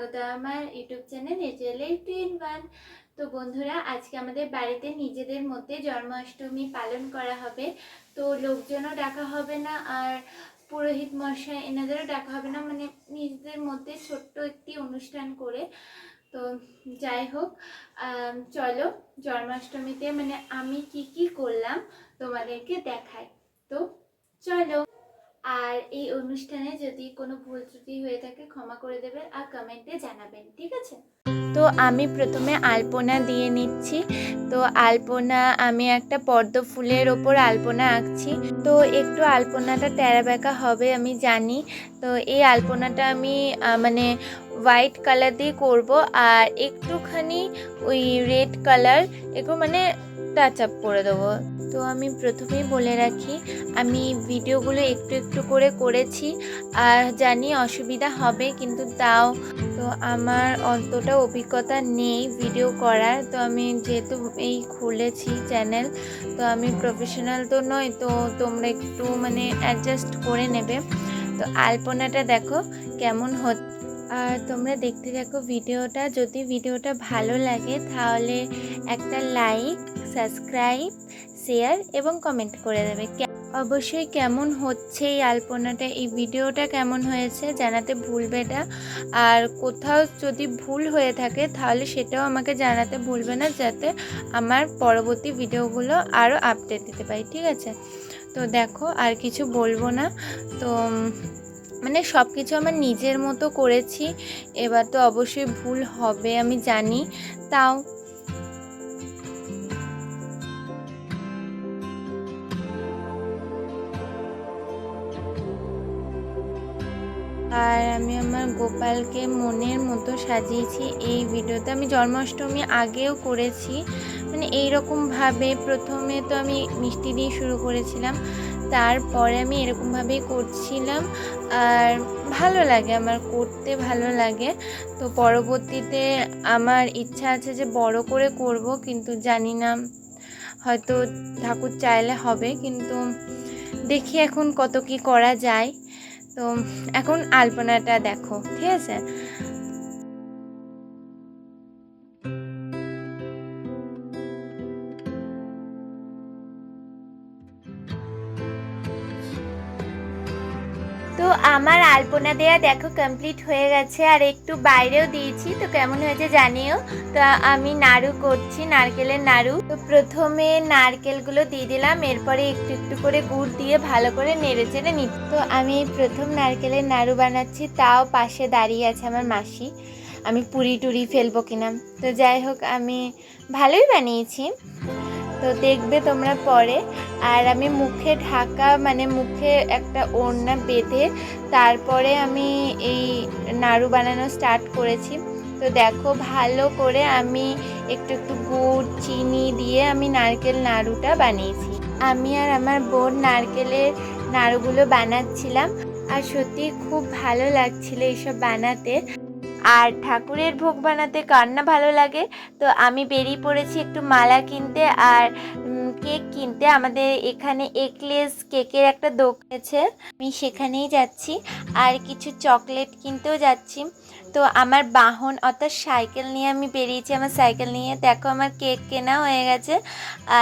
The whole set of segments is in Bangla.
স্বাগত আমার ইউটিউব চ্যানেল এজেল টু ইন ওয়ান। তো বন্ধুরা, আজকে আমাদের বাড়িতে নিজেদের মধ্যে জন্মাষ্টমী পালন করা হবে। তো লোকজনও ডাকা হবে না আর পুরোহিত মশাই এনাদেরও ডাকা হবে না মানে নিজেদের মধ্যে ছোট্ট একটি অনুষ্ঠান করে। তো যাই হোক চলো জন্মাষ্টমীতে মানে আমি কি কি করলাম তোমাদেরকে চলো আর এই অনুষ্ঠানে যদি কোনো ভুল ত্রুটি হয়ে থাকে ক্ষমা করে দেবেন আর কমেন্টে জানাবেন, ঠিক আছে? তো আমি প্রথমে আলপনা দিয়ে নিচ্ছি। তো আলপনা, আমি একটা পদ্ম ফুলের ওপর আলপনা আঁকছি। তো একটু আলপনাটা টেরা বেঁকা হবে, আমি জানি। তো এই আলপনাটা আমি মানে হোয়াইট কালার দিয়ে করব। আর একটুখানি ওই রেড কালার একটু মানে টাচ আপ করে দেবো। তো আমি প্রথমেই বলে রাখি, আমি ভিডিওগুলো একটু একটু করে করেছি আর জানি অসুবিধা হবে কিন্তু তাও। তো আমার অতটা অভিজ্ঞতা নেই ভিডিও করার। তো আমি যেহেতু এই খুলেছি চ্যানেল তো আমি প্রফেশনাল তো নই, তো তোমরা একটু মানে অ্যাডজাস্ট করে নেবে। তো আলপনাটা দেখো কেমন হচ্ছে। আর তোমরা দেখতে থাকো ভিডিওটা। যদি ভিডিওটা ভালো লাগে, তাহলে একটা লাইক সাবস্ক্রাইব শেয়ার এবং কমেন্ট করে দেবে। অবশ্যই কেমন হচ্ছে এই আলপনাটা, এই ভিডিওটা কেমন হয়েছে জানাতে ভুলবে না। আর কোথাও যদি ভুল হয়ে থাকে, তাহলে সেটাও আমাকে জানাতে ভুলবে না, যাতে আমার পরবর্তী ভিডিওগুলো আরও আপডেট দিতে পারি, ঠিক আছে? তো দেখো, আর কিছু বলব না। তো মানে সব কিছু আমার নিজের মতো করেছি, এবার তো অবশ্যই ভুল হবে, আমি জানি। তাও আর আমি আমার গোপালকে মনের মতো সাজিয়েছি, এই ভিডিওতে আমি জন্মাষ্টমী আগেও করেছি। মানে এই রকমভাবে প্রথমে তো আমি মিষ্টি দিয়ে শুরু করেছিলাম। তারপরে আমি এরকমভাবেই করছিলাম। আর ভালো লাগে, আমার করতে ভালো লাগে। তো পরবর্তীতে আমার ইচ্ছা আছে যে বড় করে করব, কিন্তু জানি না, হয়তো ঠাকুর চাইলে হবে, কিন্তু দেখি এখন কত কি করা যায়। তো এখন আলপনাটা দেখো, ঠিক আছে? আমার আলপনা দেয়া দেখো কমপ্লিট হয়ে গেছে, আর একটু বাইরেও দিয়েছি, তো কেমন হয়েছে জানিও। তো আমি নাড়ু করছি, নারকেলের নাড়ু। তো প্রথমে নারকেলগুলো দিয়ে দিলাম, এরপরে একটু একটু করে গুড় দিয়ে ভালো করে নেড়ে চেড়ে নিচ্ছি। তো আমি প্রথম নারকেলের নাড়ু বানাচ্ছি, তাও পাশে দাঁড়িয়ে আছে আমার মাসি। আমি পুরি টুরি ফেলব কিনা। তো যাই হোক, আমি ভালোই বানিয়েছি। তো দেখবে তোমরা পরে। আর আমি মুখে ঢাকা মানে মুখে একটা ওড়না বেঁধে তারপরে আমি এই নাড়ু বানানো স্টার্ট করেছি। তো দেখো ভালো করে আমি একটু একটু গুড়, চিনি দিয়ে আমি নারকেল নাড়ুটা বানিয়েছি। আমি আর আমার বোন নারকেলের নাড়ুগুলো বানাচ্ছিলাম। আর সত্যি খুব ভালো লাগছিল এইসব বানাতে। আর ঠাকুরের ভোগ বানাতে কার না ভালো লাগে? তো আমি বেরিয়ে পড়েছি একটু মালা কিনতে আর কেক কিনতে। আমাদের এখানে একলেস কেকের একটা দোকান আছে। আমি সেখানেই যাচ্ছি আর কিছু চকলেট কিনতেও যাচ্ছি। তো আমার বাহন অর্থাৎ সাইকেল নিয়ে আমি বেরিয়েছি। আমার সাইকেল নিয়ে দেখো আমার কেক কেনা হয়ে গেছে।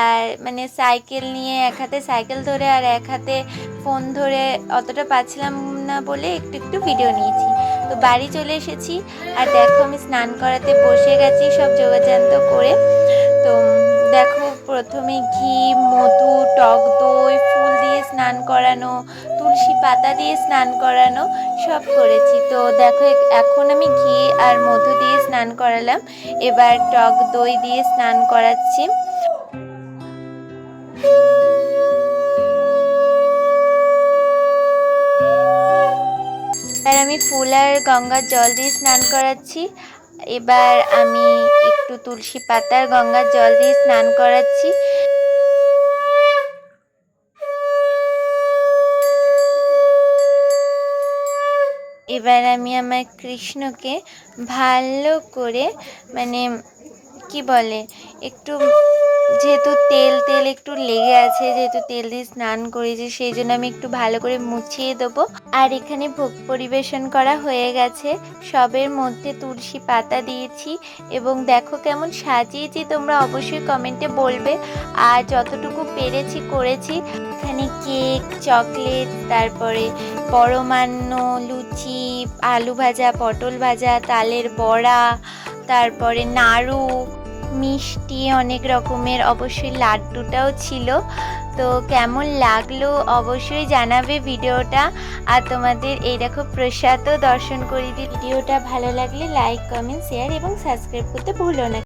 আর মানে সাইকেল নিয়ে এক হাতে সাইকেল ধরে আর এক হাতে ফোন ধরে অতটা পাচ্ছিলাম না বলে একটু একটু ভিডিও নিয়েছি। তো বাড়ি চলে এসেছি। আর দেখো আমি স্নান করাতে বসে গেছি, সব যোগাযান্ত করে। তো দেখো প্রথমে ঘি, মধু, টক দই, ফুল দিয়ে স্নান করানো, তুলসী পাতা দিয়ে স্নান করানো, সব করেছি। তো দেখো এখন আমি ঘি আর মধু দিয়ে স্নান করালাম। এবার টক দই দিয়ে স্নান করাচ্ছি। আর আমি ফুল আর গঙ্গার জল দিয়ে স্নান করাচ্ছি। এবার আমি একটু তুলসী পাতার গঙ্গার জল দিয়ে স্নান করাচ্ছি। এবার আমি আমার কৃষ্ণকে ভালো করে মানে কি বলে, একটু যেহেতু তেল তেল একটু লেগে আছে, যেহেতু তেল দিয়ে স্নান করেছি, সেই জন্য আমি একটু ভালো করে মুছিয়ে দেবো। আর এখানে ভোগ পরিবেশন করা হয়ে গেছে। সবের মধ্যে তুলসী পাতা দিয়েছি এবং দেখো কেমন সাজিয়েছি, তোমরা অবশ্যই কমেন্টে বলবে। আর যতটুকু পেরেছি, করেছি। এখানে কেক, চকলেট, তারপরে পরমান্ন, লুচি, আলু ভাজা, পটল ভাজা, তালের বড়া, তারপরে নাড়ু। মিষ্টি, অনেক রকমের, অবশ্যই লাড্ডুটাও ছিল। তো কেমন লাগল অবশ্যই জানাবে ভিডিওটা। আর তোমাদের এই দেখো প্রসাদও দর্শন করিয়ে দিই ভিডিওটা ভালো লাগলে লাইক কমেন্ট শেয়ার এবং সাবস্ক্রাইব করতে ভুলো না।